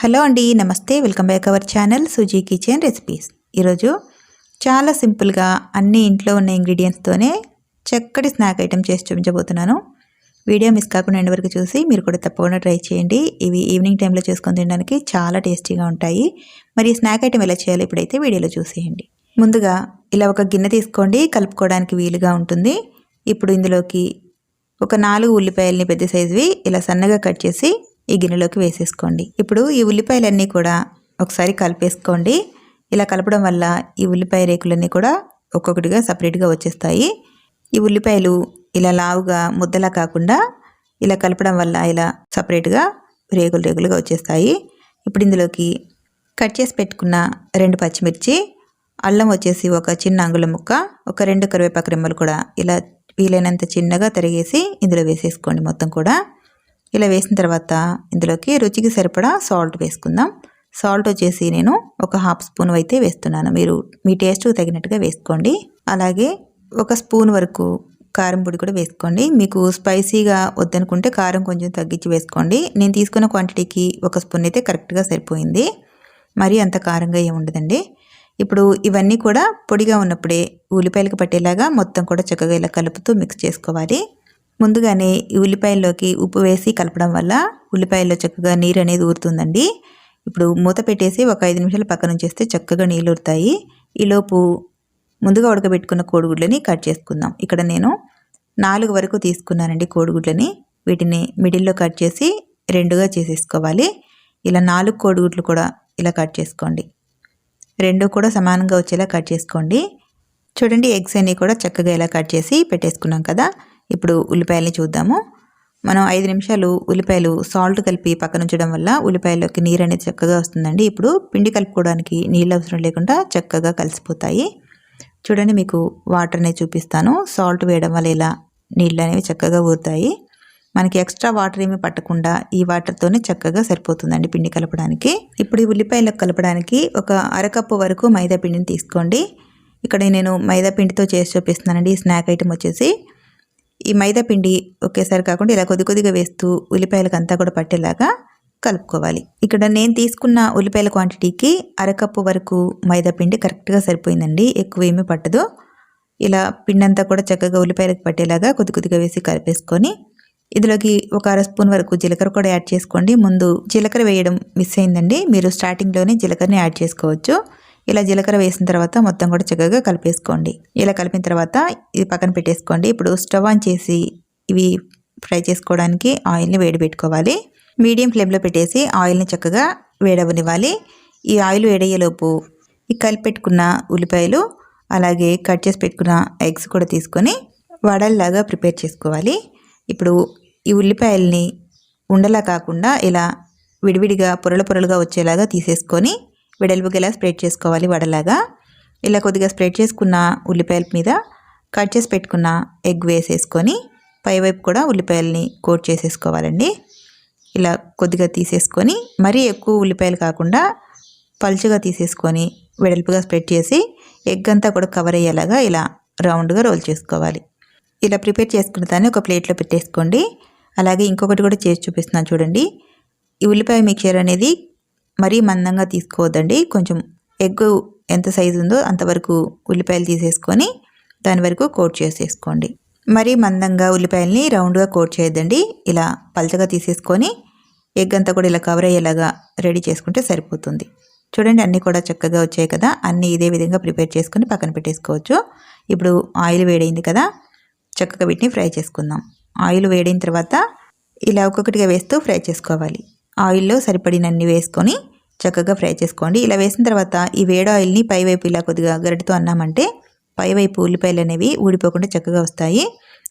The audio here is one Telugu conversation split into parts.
హలో అండి నమస్తే. Welcome back our channel Suji kitchen recipes. ఈరోజు చాలా సింపుల్గా అన్ని ఇంట్లో ఉన్న ఇంగ్రీడియంట్స్తోనే చక్కటి స్నాక్ ఐటెం చేసి చూపించబోతున్నాను. వీడియో మిస్ కాకుండా ఎండ్ వరకు చూసి మీరు కూడా తప్పకుండా ట్రై చేయండి. ఇవి ఈవినింగ్ టైంలో చేసుకొని తినడానికి చాలా టేస్టీగా ఉంటాయి. మరి స్నాక్ ఐటెం ఎలా చేయాలో ఇప్పుడైతే వీడియోలో చూసేయండి. ముందుగా ఇలా ఒక గిన్నె తీసుకోండి. కలుపుకోవడానికి వీలుగా ఉంటుంది. ఇప్పుడు ఇందులోకి ఒక నాలుగు ఉల్లిపాయలని పెద్ద సైజువి ఇలా సన్నగా కట్ చేసి ఈ గిన్నెలోకి వేసేసుకోండి. ఇప్పుడు ఈ ఉల్లిపాయలన్నీ కూడా ఒకసారి కలిపేసుకోండి. ఇలా కలపడం వల్ల ఈ ఉల్లిపాయ రేకులన్నీ కూడా ఒక్కొక్కటిగా సపరేట్గా వచ్చేస్తాయి. ఈ ఉల్లిపాయలు ఇలా లావుగా ముద్దలా కాకుండా ఇలా కలపడం వల్ల ఇలా సపరేట్గా రేగులు రేగులుగా వచ్చేస్తాయి. ఇప్పుడు ఇందులోకి కట్ చేసి పెట్టుకున్న రెండు పచ్చిమిర్చి అల్లం వచ్చేసి ఒక చిన్న అంగుళం ముక్క ఒక రెండు కరివేపాకు రెమ్మలు కూడా ఇలా వీలైనంత చిన్నగా తరిగేసి ఇందులో వేసేసుకోండి మొత్తం కూడా. ఇలా వేసిన తర్వాత ఇందులోకి రుచికి సరిపడా సాల్ట్ వేసుకుందాం. సాల్ట్ వచ్చేసి నేను ఒక హాఫ్ స్పూన్ అయితే వేస్తున్నాను. మీరు మీ టేస్ట్ తగినట్టుగా వేసుకోండి. అలాగే ఒక స్పూన్ వరకు కారం పొడి కూడా వేసుకోండి. మీకు స్పైసీగా వద్దనుకుంటే కారం కొంచెం తగ్గించి వేసుకోండి. నేను తీసుకున్న క్వాంటిటీకి ఒక స్పూన్ అయితే కరెక్ట్గా సరిపోయింది. మరీ అంత కారంగా ఏమి ఉండదండి. ఇప్పుడు ఇవన్నీ కూడా పొడిగా ఉన్నప్పుడే ఉల్లిపాయలకు పట్టేలాగా మొత్తం కూడా చక్కగా ఇలా కలుపుతూ మిక్స్ చేసుకోవాలి. ముందుగానే ఈ ఉల్లిపాయల్లోకి ఉప్పు వేసి కలపడం వల్ల ఉల్లిపాయల్లో చక్కగా నీరు అనేది ఊరుతుందండి. ఇప్పుడు మూత పెట్టేసి ఒక ఐదు నిమిషాలు పక్కన ఉంచేస్తే చక్కగా నీళ్ళు ఊరుతాయి ఈలోపు ముందుగా ఉడకబెట్టుకున్న కోడిగుడ్లని కట్ చేసుకుందాం. ఇక్కడ నేను నాలుగు వరకు తీసుకున్నానండి కోడిగుడ్లని. వీటిని మిడిల్లో కట్ చేసి రెండుగా చేసేసుకోవాలి. ఇలా నాలుగు కోడిగుడ్లు కూడా ఇలా కట్ చేసుకోండి. రెండు కూడా సమానంగా వచ్చేలా కట్ చేసుకోండి. చూడండి ఎగ్స్ అన్నీ కూడా చక్కగా ఇలా కట్ చేసి పెట్టేసుకున్నాం కదా. ఇప్పుడు ఉల్లిపాయలని చూద్దాము. మనం ఐదు నిమిషాలు ఉల్లిపాయలు సాల్ట్ కలిపి పక్కన ఉంచడం వల్ల ఉల్లిపాయలోకి నీరు అనేది చక్కగా వస్తుందండి. ఇప్పుడు పిండి కలుపుకోవడానికి నీళ్ళు అవసరం లేకుండా చక్కగా కలిసిపోతాయి. చూడండి మీకు వాటర్ అనేది చూపిస్తాను. సాల్ట్ వేయడం వల్ల ఇలా నీళ్ళు అనేవి చక్కగా ఊరుతాయి. మనకి ఎక్స్ట్రా వాటర్ ఏమి పట్టకుండా ఈ వాటర్తోనే చక్కగా సరిపోతుందండి పిండి కలపడానికి. ఇప్పుడు ఈ ఉల్లిపాయలకు కలపడానికి ఒక అరకప్పు వరకు మైదా పిండిని తీసుకోండి. ఇక్కడ నేను మైదా పిండితో చేసి చూపిస్తున్నానండి. ఈ స్నాక్ ఐటెం వచ్చేసి ఈ మైదా పిండి ఒకేసారి కాకుండా ఇలా కొద్ది కొద్దిగా వేస్తూ ఉల్లిపాయలకు అంతా కూడా పట్టేలాగా కలుపుకోవాలి. ఇక్కడ నేను తీసుకున్న ఉల్లిపాయల క్వాంటిటీకి అరకప్పు వరకు మైదా పిండి కరెక్ట్గా సరిపోయిందండి. ఎక్కువ ఏమీ పట్టదు. ఇలా పిండి అంతా కూడా చక్కగా ఉల్లిపాయలకు పట్టేలాగా కొద్ది కొద్దిగా వేసి కలిపేసుకొని ఇందులోకి ఒక అర స్పూన్ వరకు జీలకర్ర కూడా యాడ్ చేసుకోండి. ముందు జీలకర్ర వేయడం మిస్ అయిందండి. మీరు స్టార్టింగ్లోనే జీలకర్రని యాడ్ చేసుకోవచ్చు. ఇలా జీలకర్ర వేసిన తర్వాత మొత్తం కూడా చక్కగా కలిపేసుకోండి. ఇలా కలిపిన తర్వాత ఇది పక్కన పెట్టేసుకోండి. ఇప్పుడు స్టవ్ ఆన్ చేసి ఇవి ఫ్రై చేసుకోవడానికి ఆయిల్ని వేడి పెట్టుకోవాలి. మీడియం ఫ్లేమ్లో పెట్టేసి ఆయిల్ని చక్కగా వేడవనివ్వాలి. ఈ ఆయిల్ వేడయ్యేలోపు ఈ కలిపి పెట్టుకున్న ఉల్లిపాయలు అలాగే కట్ చేసి పెట్టుకున్న ఎగ్స్ కూడా తీసుకొని వడల్లాగా ప్రిపేర్ చేసుకోవాలి. ఇప్పుడు ఈ ఉల్లిపాయల్ని ఉండలా కాకుండా ఇలా విడివిడిగా పొరలు పొరలుగా వచ్చేలాగా తీసేసుకొని వెడల్పుగా ఇలా స్ప్రెడ్ చేసుకోవాలి వడలాగా. ఇలా కొద్దిగా స్ప్రెడ్ చేసుకున్న ఉల్లిపాయల మీద కట్ చేసి పెట్టుకున్న ఎగ్ వేసేసుకొని పైవైపు కూడా ఉల్లిపాయలని కోట్ చేసేసుకోవాలండి. ఇలా కొద్దిగా తీసేసుకొని మరీ ఎక్కువ ఉల్లిపాయలు కాకుండా పలుచగా తీసేసుకొని వెడల్పుగా స్ప్రెడ్ చేసి ఎగ్ అంతా కూడా కవర్ అయ్యేలాగా ఇలా రౌండ్గా రోల్ చేసుకోవాలి. ఇలా ప్రిపేర్ చేసుకున్న దాన్ని ఒక ప్లేట్లో పెట్టేసుకోండి. అలాగే ఇంకొకటి కూడా చేసి చూపిస్తున్నాను చూడండి. ఈ ఉల్లిపాయ మిక్చర్ అనేది మరీ మందంగా తీసుకోవద్దండి. కొంచెం ఎగ్ ఎంత సైజు ఉందో అంతవరకు ఉల్లిపాయలు తీసేసుకొని దాని వరకు కోట్ చేసేసుకోండి. మరీ మందంగా ఉల్లిపాయల్ని రౌండ్గా కోట్ చేయొద్దండి. ఇలా పలచగా తీసేసుకొని ఎగ్ అంతా కూడా ఇలా కవర్ అయ్యేలాగా రెడీ చేసుకుంటే సరిపోతుంది. చూడండి అన్నీ కూడా చక్కగా వచ్చాయి కదా. అన్నీ ఇదే విధంగా ప్రిపేర్ చేసుకొని పక్కన పెట్టేసుకోవచ్చు. ఇప్పుడు ఆయిల్ వేడైంది కదా. చక్కగా వీటిని ఫ్రై చేసుకుందాం. ఆయిల్ వేడిన తర్వాత ఇలా ఒక్కొక్కటిగా వేస్తూ ఫ్రై చేసుకోవాలి. ఆయిల్లో సరిపడినన్ని వేసుకొని చక్కగా ఫ్రై చేసుకోండి. ఇలా వేసిన తర్వాత ఈ వేడి ఆయిల్ని పైవైపు ఇలా కొద్దిగా గరిటితో అన్నామంటే పైవైపు ఉల్లిపాయలు అనేవి ఊడిపోకుండా చక్కగా వస్తాయి.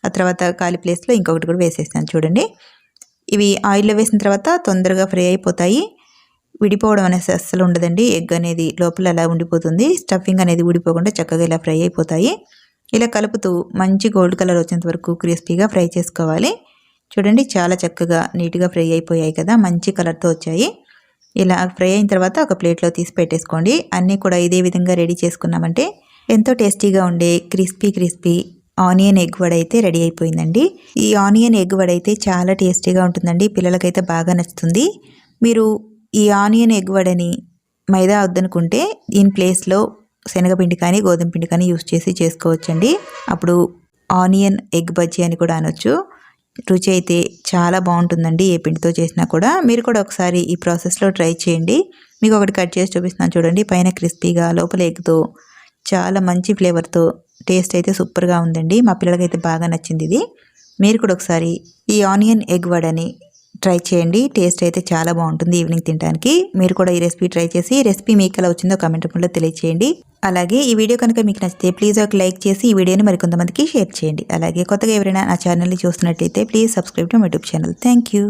ఆ తర్వాత ఖాళీ ప్లేస్లో ఇంకొకటి కూడా వేసేస్తాను చూడండి. ఇవి ఆయిల్లో వేసిన తర్వాత తొందరగా ఫ్రై అయిపోతాయి. విడిపోవడం అనేది అస్సలు ఉండదండి. ఎగ్ అనేది లోపల అలా ఉండిపోతుంది. స్టఫింగ్ అనేది ఊడిపోకుండా చక్కగా ఇలా ఫ్రై అయిపోతాయి. ఇలా కలుపుతూ మంచి గోల్డ్ కలర్ వచ్చేంత వరకు క్రిస్పీగా ఫ్రై చేసుకోవాలి. చూడండి చాలా చక్కగా నీట్గా ఫ్రై అయిపోయాయి కదా. మంచి కలర్తో వచ్చాయి. ఇలా ఫ్రై అయిన తర్వాత ఒక ప్లేట్లో తీసి పెట్టేసుకోండి. అన్నీ కూడా ఇదే విధంగా రెడీ చేసుకున్నామంటే ఎంతో టేస్టీగా ఉండే crispy crispy onion egg vada అయితే రెడీ అయిపోయిందండి. ఈ ఆనియన్ ఎగ్ వడ అయితే చాలా టేస్టీగా ఉంటుందండి. పిల్లలకైతే బాగా నచ్చుతుంది. మీరు ఈ ఆనియన్ ఎగ్ వడని మైదా వద్దనుకుంటే దీని ప్లేస్లో శనగపిండి కానీ గోధుమ పిండి కానీ యూస్ చేసి చేసుకోవచ్చండి. అప్పుడు ఆనియన్ ఎగ్ బజ్జీ అని కూడా అనొచ్చు. రుచి అయితే చాలా బాగుంటుందండి ఏ పిండితో చేసినా కూడా. మీరు కూడా ఒకసారి ఈ ప్రాసెస్లో ట్రై చేయండి. మీకు ఒకటి కట్ చేసి చూపిస్తున్నాను చూడండి. పైన క్రిస్పీగా లోపల ఎగ్తో చాలా మంచి ఫ్లేవర్తో టేస్ట్ అయితే సూపర్గా ఉందండి. మా పిల్లలకైతే బాగా నచ్చింది ఇది. మీరు కూడా ఒకసారి ఈ ఆనియన్ ఎగ్ వడని ట్రై చేయండి. టేస్ట్ అయితే చాలా బాగుంటుంది ఈవినింగ్ తినడానికి మీరు కూడా ఈ రెసిపీ ట్రై చేసి రెసిపీ మీకు ఎలా వచ్చిందో కమెంట్ రూపంలో తెలియచేయండి. అలాగే ఈ వీడియో కనుక మీకు నచ్చితే ప్లీజ్ ఒక లైక్ చేసి ఈ వీడియోని మరికొంతమందికి షేర్ చేయండి. అలాగే కొత్తగా ఎవరైనా నా ఛానల్ని చూస్తున్నట్టయితే please subscribe to my YouTube channel. Thank you